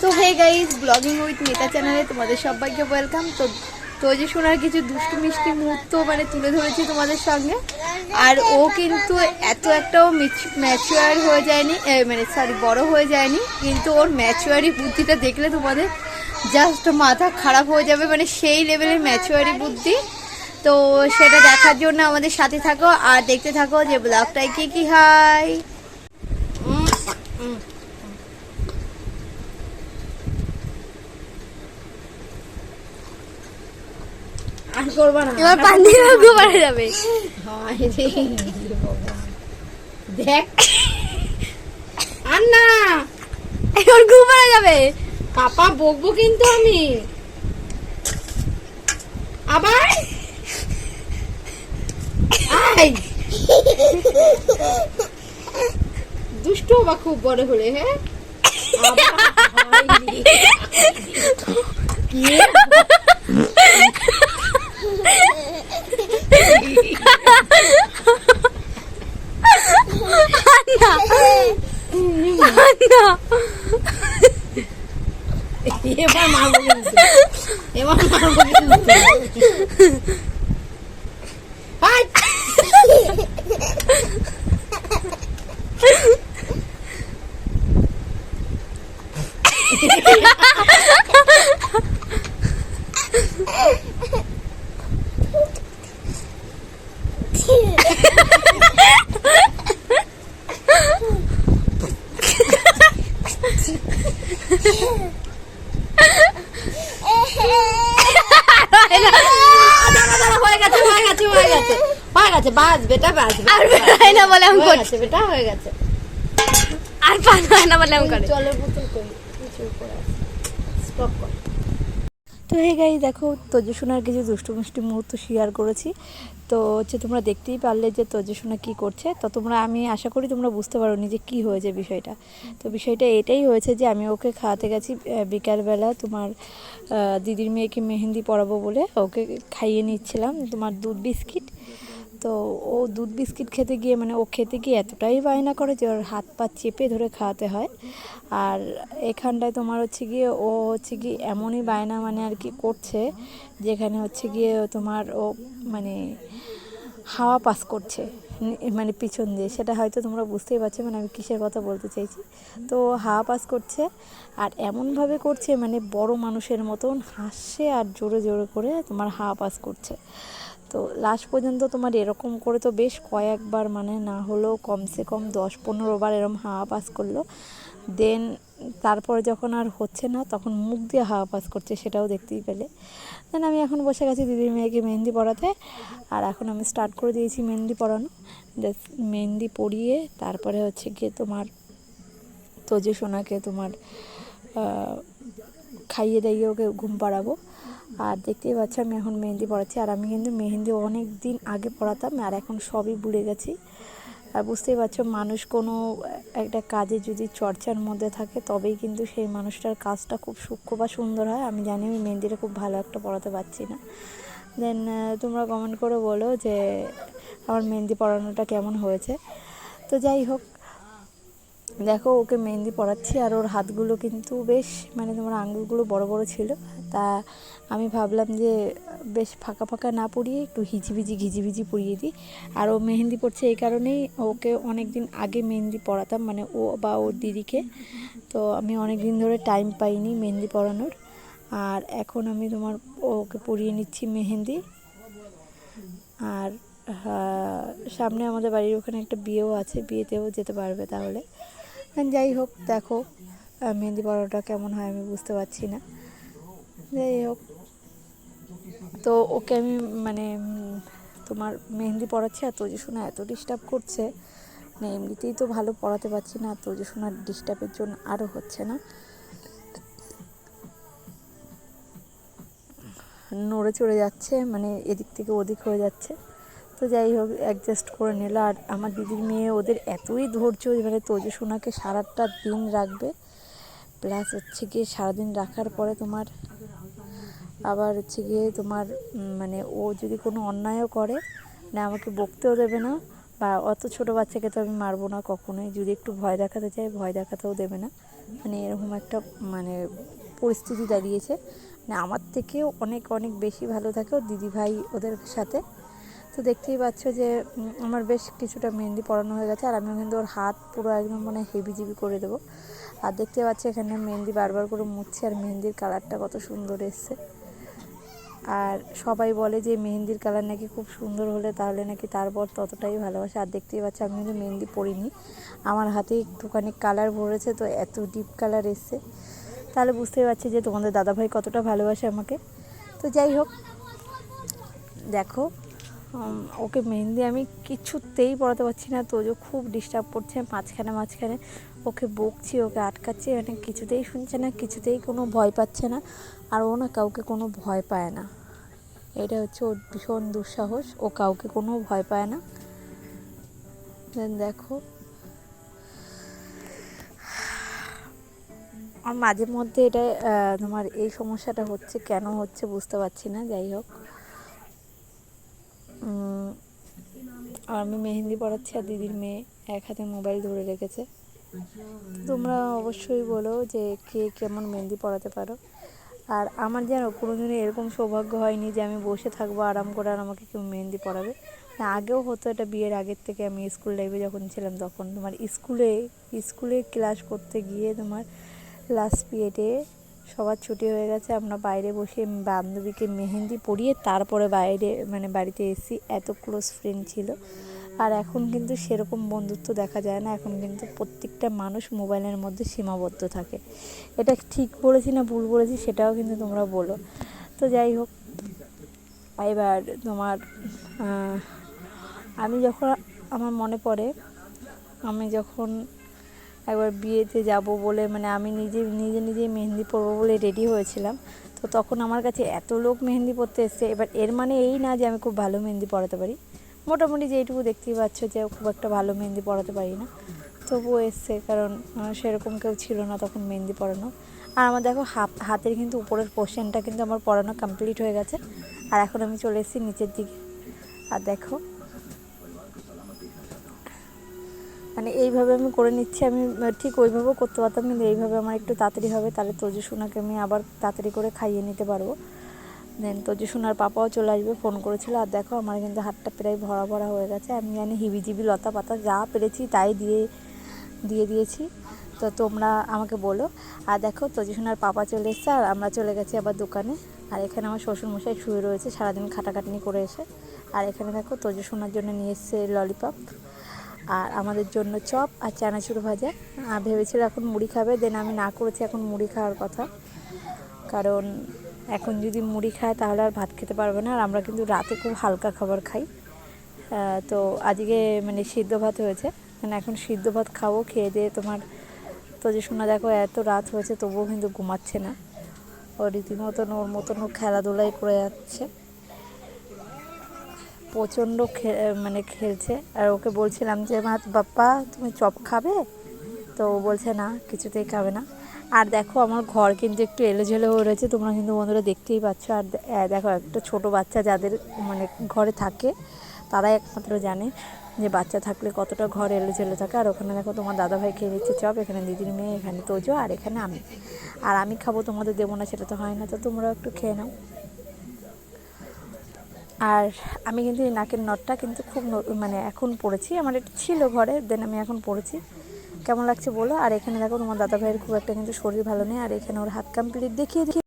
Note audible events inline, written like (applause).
তো hey guys blogging with নেতা চ্যানেলে তোমাদের সবাইকে ওয়েলকাম তো তো যে শোনার কিছু দুষ্টু মিষ্টি মুহূর্ত মানে তুলে ধরেছি তোমাদের সঙ্গে। আর ও কিন্তু এত একটাও ম্যাচুয়ার হয়ে যায়নি মানে সরি বড় হয়ে যায়নি। কিন্তু ওর ম্যাচুয়ারি বুদ্ধিটা দেখলে তোমাদের জাস্ট মাথা খারাপ হয়ে যাবে মানে সেই লেভেলের ম্যাচুয়ারি বুদ্ধি। তো সেটা দেখার জন্য আমাদের সাথে থাকো আর দেখতে থাকো যে ব্লগটায় কি কি হয়। আর করবা না। এবার পান যাবে। দেখ। আর না এবার ঘুমানো যাবে। পাপা বকবো কিন্তু আমি। আবার? দুষ্ট বা খুব বড় হলে হ্যাঁ? (laughs) কে? না এবার মারবো কিন্তু এবার মারবো কিন্তু হাই! দাঁড়া, দাঁড়া, হয়ে গেছে হয়ে গেছে হয়ে গেছে গেছে বাস বেটা বাস আর বেরোয় না বলে আমি করছি বেটা হয়ে গেছে। আর পান হয় না বলে আমি করে। জলের বোতল কই? স্টপ কর। তো হে গাই দেখো তজসোনার কিছু দুষ্টু মিষ্টি মুহূর্ত শেয়ার করেছি। তো হচ্ছে তোমরা দেখতেই পারলে যে তজসোনা কি করছে। তো তোমরা আমি আশা করি তোমরা বুঝতে পারো নি যে কি হয়েছে বিষয়টা। তো বিষয়টা এটাই হয়েছে যে আমি ওকে খাওয়াতে গেছি বিকালবেলা তোমার দিদির মেয়েকে মেহেন্দি পরাবো বলে। ওকে খাইয়ে নিচ্ছিলাম তোমার দুধ বিস্কিট। তো ও দুধ বিস্কিট খেতে গিয়ে মানে ও খেতে গিয়ে এতটাই বায়না করে যে ওর হাত পা চেপে ধরে খাওয়াতে হয়। আর এখানটায় তোমার হচ্ছে গিয়ে, ও হচ্ছে গিয়ে এমনই বায়না মানে আর কি করছে, যেখানে হচ্ছে গিয়ে তোমার ও মানে হাওয়া পাস করছে। মানে পিছন দিয়ে। সেটা হয়তো তোমরা বুঝতেই পারছ মানে আমি কিসের কথা বলতে চাইছি। তো হাওয়া পাস করছে আর এমনভাবে করছে মানে বড় মানুষের মতন হাসছে আর জোরে জোরে করে তোমার হাওয়া পাস করছে। তো লাস্ট পর্যন্ত তোমার এরকম করে তো বেশ কয়েকবার মানে না হলেও কমসে কম দশ পনেরো বার এরকম হাওয়া পাস করল। দেন তারপরে যখন আর হচ্ছে না, তখন মুখ দিয়ে হাওয়া পাস করছে, সেটাও দেখতেই পেলে। দেন আমি এখন বসে গেছি দিদির মেয়েকে মেহেন্দি পড়াতে আর এখন আমি স্টার্ট করে দিয়েছি মেহেন্দি পড়ানো জাস্ট মেহেন্দি পড়িয়ে তারপরে হচ্ছে গিয়ে তোমার তোজে সোনাকে তোমার খাইয়ে দাইয়ে ওকে ঘুম পাড়াবো। আর দেখতেই পাচ্ছ আমি এখন মেহেন্দি পড়াচ্ছি আর আমি কিন্তু মেহেন্দি অনেক দিন আগে পড়াতাম আর এখন সবই ভুলে গেছি। আর বুঝতেই পারছ, মানুষ কোনো একটা কাজে যদি চর্চার মধ্যে থাকে, তবেই কিন্তু সেই মানুষটার কাজটা খুব সূক্ষ্ম বা সুন্দর হয়। আমি জানি আমি মেহেন্দিটা খুব ভালো একটা পড়াতে পারছি না। দেন তোমরা কমেন্ট করে বলো যে, আমার মেহেন্দি পড়ানোটা কেমন হয়েছে। তো যাই হোক দেখো, ওকে মেহেন্দি পরাচ্ছি আর ওর হাতগুলো কিন্তু বেশ মানে তোমার আঙুলগুলো বড় বড় ছিল। তা আমি ভাবলাম যে, বেশ ফাঁকা ফাঁকা না পড়িয়ে একটু হিজিবিজি ঘিজিবিজি পরিয়ে দিই। আর ও মেহেন্দি পড়ছে এই কারণেই ওকে অনেক দিন আগে মেহেন্দি পড়াতাম মানে ও বা ওর দিদিকে। তো আমি অনেক দিন ধরে টাইম পাইনি মেহেন্দি পড়ানোর। আর এখন আমি তোমার ওকে পরিয়ে নিচ্ছি মেহেন্দি। আর সামনে আমাদের বাড়ির ওখানে একটা বিয়েও আছে, বিয়েতেও যেতে পারবে তাহলে। যাই হোক, দেখো মেহেন্দি পড়াটা কেমন হয় আমি বুঝতে পারছি না। যাই হোক, তো ওকে আমি মানে তোমার মেহেন্দি পড়াচ্ছি আর তোজে শোনা এত ডিস্টার্ব করছে। মানে এমনিতেই তো ভালো পড়াতে পারছি না তোজে শোনার ডিস্টার্বের জন্য আরও হচ্ছে না। নড়ে চড়ে যাচ্ছে মানে এদিক থেকে ওদিক হয়ে যাচ্ছে। তো যাই হোক অ্যাডজাস্ট করে নিল। আর আমার দিদির মেয়ে, ওদের এতই ধৈর্য এবারে তোজো সোনাকে সারাটা দিন রাখবে। প্লাস হচ্ছে গিয়ে সারাদিন রাখার পরে তোমার, আবার হচ্ছে গিয়ে তোমার মানে ও যদি কোনো অন্যায়ও করে না আমাকে বকতেও দেবে না। বা অত ছোট বাচ্চাকে তো আমি মারবো না কখনোই। যদি একটু ভয় দেখাতে চাই ভয় দেখাতেও দেবে না। মানে এরকম একটা মানে পরিস্থিতি দাঁড়িয়েছে। মানে আমার থেকেও অনেক অনেক বেশি ভালো থাকে ওর দিদিভাই ওদের সাথে। তো দেখতেই পাচ্ছ যে আমার বেশ কিছুটা মেহেন্দি পরানো হয়ে গেছে, আর আমি কিন্তু ওর হাত পুরো একদম মানে হেভি জিবি করে দেবো। আর দেখতে পাচ্ছি এখানে মেহেন্দি বারবার করে মুছছে, আর মেহেন্দির কালারটা কত সুন্দর এসছে। আর সবাই বলে যে, মেহেন্দির কালার নাকি খুব সুন্দর হলে তাহলে নাকি তারপর ততটাই ভালোবাসে। আর দেখতেই পাচ্ছি আমি কিন্তু মেহেন্দি পরিনি, আমার হাতে একটুখানি কালার ভরেছে, তো এত ডিপ কালার এসছে। তাহলে বুঝতেই পারছি যে তোমাদের দাদাভাই কতটা ভালোবাসে আমাকে। তো যাই হোক, দেখো ওকে মেহেন্দি আমি কিছুতেই পড়াতে পারছি না, তোজো খুব ডিস্টার্ব করছে মাঝখানে মাঝখানে। ওকে বকছি, ওকে আটকাচ্ছি মানে কিছুতেই শুনছে না, কিছুতেই কোনো ভয় পাচ্ছে না, আর ও না কাউকে কোনো ভয় পায় না। এটা হচ্ছে ওর ভীষণ দুঃসাহস, ও কাউকে কোনো ভয় পায় না। দেন দেখো। আর মাঝে মধ্যে এটা তোমার এই সমস্যাটা হচ্ছে, কেন হচ্ছে বুঝতে পারছি না, যাই হোক। আর আমি মেহেন্দি পড়াচ্ছি আর দিদির মেয়ে এক হাতে মোবাইল ধরে রেখেছে। তোমরা অবশ্যই বলো যে কে কেমন মেহেন্দি পড়াতে পারো। আর আমার যেন কোনোদিনও এরকম সৌভাগ্য হয়নি যে আমি বসে থাকব আরাম করে আর আমাকে কেউ মেহেন্দি পড়াবে। আগেও হতো এটা বিয়ের আগের থেকে আমি স্কুল লাইফে যখন ছিলাম তখন। তোমার স্কুলে স্কুলে ক্লাস করতে গিয়ে তোমার লাস্ট পিরিয়ডে সবার ছুটি হয়ে গেছে, আমরা বাইরে বসে বান্ধবীকে মেহেন্দি পরিয়ে তারপরে বাইরে মানে বাড়িতে এসি এত ক্লোজ ফ্রেন্ড ছিল। আর এখন কিন্তু সেরকম বন্ধুত্ব দেখা যায় না। এখন কিন্তু প্রত্যেকটা মানুষ মোবাইলের মধ্যে সীমাবদ্ধ থাকে। এটা ঠিক বলেছি না ভুল বলেছি সেটাও কিন্তু তোমরা বলো। তো যাই হোক, এবার তোমার আমি যখন, আমার মনে পড়ে, আমি যখন একবার বিয়েতে যাব বলে মানে আমি নিজে নিজে নিজেই মেহেন্দি পরবো বলে রেডি হয়েছিলাম। তো তখন আমার কাছে এত লোক মেহেন্দি পরতে এসছে, এবার এর মানে এই না যে আমি খুব ভালো মেহেন্দি পরাতে পারি। মোটামুটি যেইটুকু দেখতেই পাচ্ছ যে খুব একটা ভালো মেহেন্দি পরাতে পারি না। তবুও এসছে, কারণ সেরকম কেউ ছিল না তখন মেহেন্দি পরানো। আর আমার দেখো হাত- হাতের কিন্তু উপরের পোর্শনটা কিন্তু আমার পরানো কমপ্লিট হয়ে গেছে। আর এখন আমি চলে এসেছি নিচের দিকে। আর দেখো মানে এইভাবে আমি করে নিচ্ছি, আমি ঠিক ওইভাবেও করতে পারতাম, কিন্তু এইভাবে আমার একটু তাড়াতাড়ি হবে, তাহলে তজু সোনাকে আমি আবার তাড়াতাড়ি করে খাইয়ে নিতে পারব। দেন তজু সোনার পাপাও চলে আসবে ফোন করেছিল, আর দেখো, আমার কিন্তু হাতটা প্রায় ভরা ভরা হয়ে গেছে, আমি জানি হিবিজিবি লতা পাতা যা পেরেছি তাই দিয়ে দিয়ে দিয়েছি, তো তোমরা আমাকে বলো। আর দেখো তজু সোনার পাপা চলে এসছে, আর আমরা চলে গেছি আবার দোকানে। আর এখানে আমার শ্বশুরমশাই শুয়ে রয়েছে, সারাদিন খাটাখাটনি করে এসে। আর এখানে দেখো তজু সোনার জন্য নিয়ে এসছে ললিপপ আর আমাদের জন্য চপ আর চানাচুর ভাজা। আর ভেবেছিল এখন মুড়ি খাবে দেন আমি না করেছি এখন মুড়ি খাওয়ার কথা। কারণ এখন যদি মুড়ি খায় তাহলে আর ভাত খেতে পারবে না, আর আমরা কিন্তু রাতে খুব হালকা খাবার খাই। তো আজকে মানে সিদ্ধ ভাত হয়েছে মানে এখন সিদ্ধ ভাত খাব, খেয়ে দিয়ে তোমার তো যে শোনা দেখো এত রাত হয়েছে, তবুও কিন্তু ঘুমাচ্ছে না। ও রীতিমতন ওর মতন খেলাধুলাই করে যাচ্ছে। প্রচণ্ড মানে খেলছে। আর ওকে বলছিলাম যে মা বাপ্পা, তুমি চপ খাবে? তো ও বলছে, না, কিছুতেই খাবে না। আর দেখো, আমার ঘর কিন্তু একটু এলোঝেলো হয়ে রয়েছে। তোমরা কিন্তু বন্ধুরা দেখতেই পাচ্ছ। আর দেখো, একটা ছোট বাচ্চা যাদের মানে ঘরে থাকে, তারাই একমাত্র জানে যে বাচ্চা থাকলে কতটা ঘর এলোঝেলো থাকে। আর ওখানে দেখো, তোমার দাদাভাই খেয়ে নিচ্ছে চপ, এখানে দিদির মেয়ে, এখানে তোজো, আর এখানে আমি। আর আমি খাব, তোমাদের দেবো না, সেটা তো হয় না। তো তোমরাও একটু খেয়ে নাও। আর আমি কিন্তু এই নাকের নটটা কিন্তু খুব মানে এখন পড়েছি। আমার একটু ছিল ঘরে দেন আমি এখন পড়েছি। কেমন লাগছে বলো? আর এখানে দেখো তোমার দাদা ভাইয়ের খুব একটা কিন্তু শরীর ভালো নেই। আর এখানে ওর হাত কমপ্লিট দেখিয়ে দেখিয়ে